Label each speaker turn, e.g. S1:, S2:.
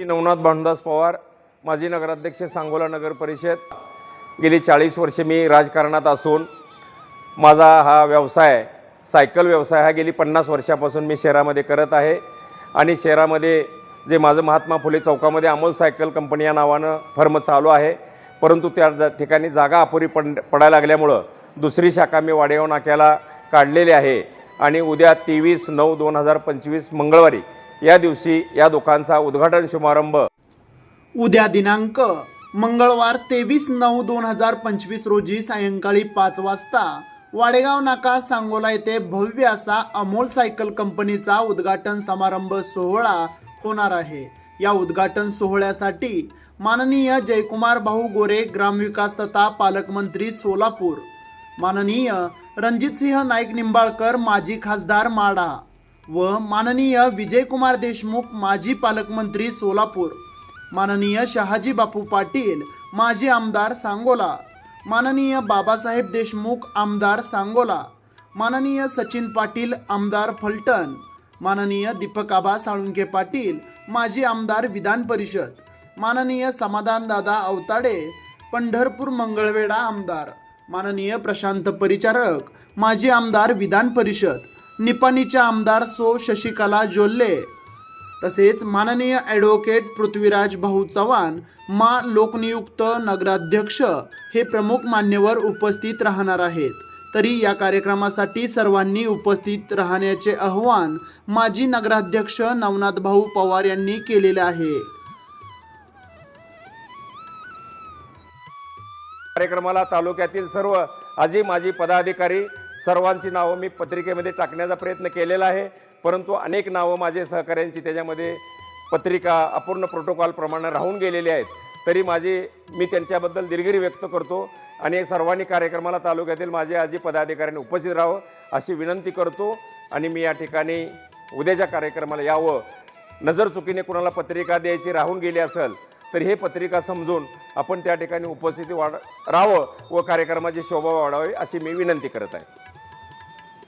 S1: नवनाथ भानुदास पवार माजी नगराध्यक्ष सांगोला नगर परिषद गेली चाळीस वर्षे मी राजकारणात असून माझा हा व्यवसाय सायकल व्यवसाय हा गेली पन्नास वर्षापासून मी शहरामध्ये करत आहे. आणि शहरामध्ये जे माझं महात्मा फुले चौकामध्ये अमोल सायकल कंपनी या नावानं फर्म चालू आहे. परंतु त्या जा ठिकाणी जागा अपुरी पड पडायला लागल्यामुळं दुसरी शाखा मी वाडेगाव नाक्याला काढलेली आहे. आणि उद्या तेवीस नऊ दोन हजार पंचवीस मंगळवारी या दिवशी या दुकानचा उद्घाटन शुभारंभ.
S2: उद्या दिनांक मंगळवार तेवीस नऊ दोन हजार पंचवीस रोजी सायंकाळी पाच वाजता वाडेगाव नाका सांगोला येथे भव्य असा अमोल सायकल कंपनीचा उद्घाटन समारंभ सोहळा होणार आहे. या उद्घाटन सोहळ्यासाठी माननीय जयकुमार भाऊ गोरे ग्रामविकास तथा पालकमंत्री सोलापूर. माननीय रणजितसिंह नाईक निंबाळकर माजी खासदार माडा व माननीय विजयकुमार देशमुख माजी पालकमंत्री सोलापूर. माननीय शहाजी बापू पाटील माजी आमदार सांगोला. माननीय बाबासाहेब देशमुख आमदार सांगोला. माननीय सचिन पाटील आमदार फलटण. माननीय दीपक आबा साळुंके पाटील माजी आमदार विधान परिषद. माननीय समाधानदादा अवताडे पंढरपूर मंगळवेढा आमदार. माननीय प्रशांत परिचारक माजी आमदार विधान परिषद. निपाणीच्या आमदार सो शशिकला जोल्ले तसेच माननीय ॲडव्होकेट पृथ्वीराज भाऊ चव्हाण मा लोकनियुक्त नगराध्यक्ष हे प्रमुख मान्यवर उपस्थित राहणार आहेत. तरी या कार्यक्रमासाठी सर्वांनी उपस्थित राहण्याचे आवाहन माजी नगराध्यक्ष नवनाथ भाऊ पवार यांनी केलेले आहे.
S1: कार्यक्रमाला तालुक्यातील सर्व आजी माजी पदाधिकारी सर्वांची नावं मी पत्रिकेमध्ये टाकण्याचा प्रयत्न केलेला आहे. परंतु अनेक नावं माझे सहकाऱ्यांची त्याच्यामध्ये पत्रिका अपूर्ण प्रोटोकॉलप्रमाणे राहून गेलेली आहेत. तरी माझी मी त्यांच्याबद्दल दिलगिरी व्यक्त करतो आणि सर्वांनी कार्यक्रमाला तालुक्यातील माझे आजी पदाधिकाऱ्यांनी उपस्थित राहावं अशी विनंती करतो आणि मी या ठिकाणी उद्याच्या कार्यक्रमाला यावं. नजर चुकीने कुणाला पत्रिका द्यायची राहून गेली असेल तर हे पत्रिका समजून आपण त्या ठिकाणी उपस्थिती वाढ राहावं व कार्यक्रमाची शोभा वाढावी अशी मी विनंती करत आहे.